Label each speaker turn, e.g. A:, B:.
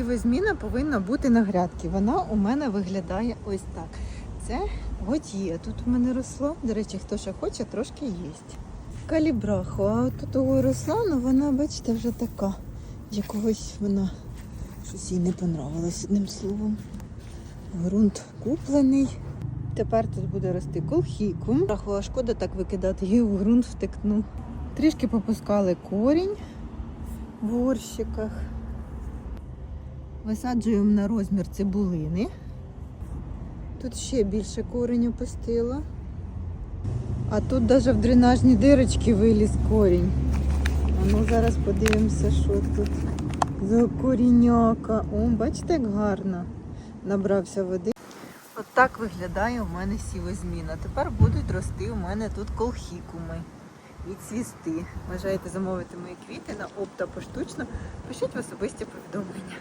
A: сівозміна повинна бути на грядки. Вона у мене виглядає ось так. Це готіє. Тут у мене росло. До речі, хто ще хоче, трошки їсть. Калібраху, а тут росла, ну вона, бачите, вже така. Якогось вона щось їй не понравилось одним словом. Грунт куплений. Тепер тут буде рости колхіку. Рахувала, шкода так викидати, її в ґрунт втекну. Трішки попускали корінь в горщиках. Висаджуємо на розмір цибулини. Тут ще більше корінь опустила. А тут навіть в дренажні дирочки виліз корінь. А ну зараз подивимося, що тут за коріняка. О, бачите, як гарно набрався води. От так виглядає у мене сівозміна. Тепер будуть рости у мене тут колхікуми і цвісти. Бажаєте замовити мої квіти на опта поштучно? Пишіть в особисті повідомлення.